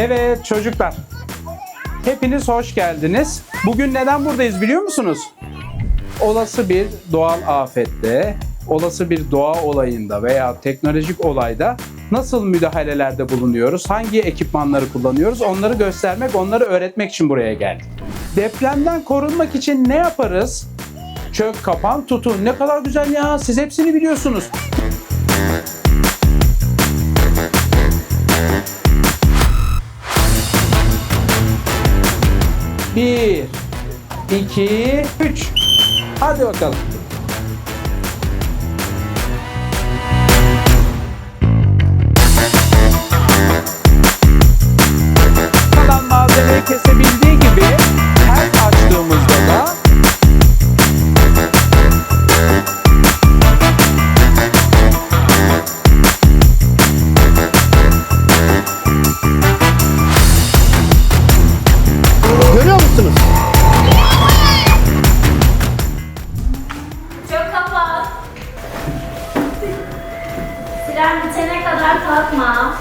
Evet çocuklar. Hepiniz hoş geldiniz. Bugün neden buradayız biliyor musunuz? Olası bir doğal afette, olası bir doğa olayında veya teknolojik olayda nasıl müdahalelerde bulunuyoruz? Hangi ekipmanları kullanıyoruz? Onları göstermek, onları öğretmek için buraya geldik. Depremden korunmak için ne yaparız? Çök, kapan, tutun. Ne kadar güzel ya. Siz hepsini biliyorsunuz. Bir, iki, üç. Hadi bakalım. Kalan malzemeyi kesebildiği gibi Secden bitene kadar kalkma.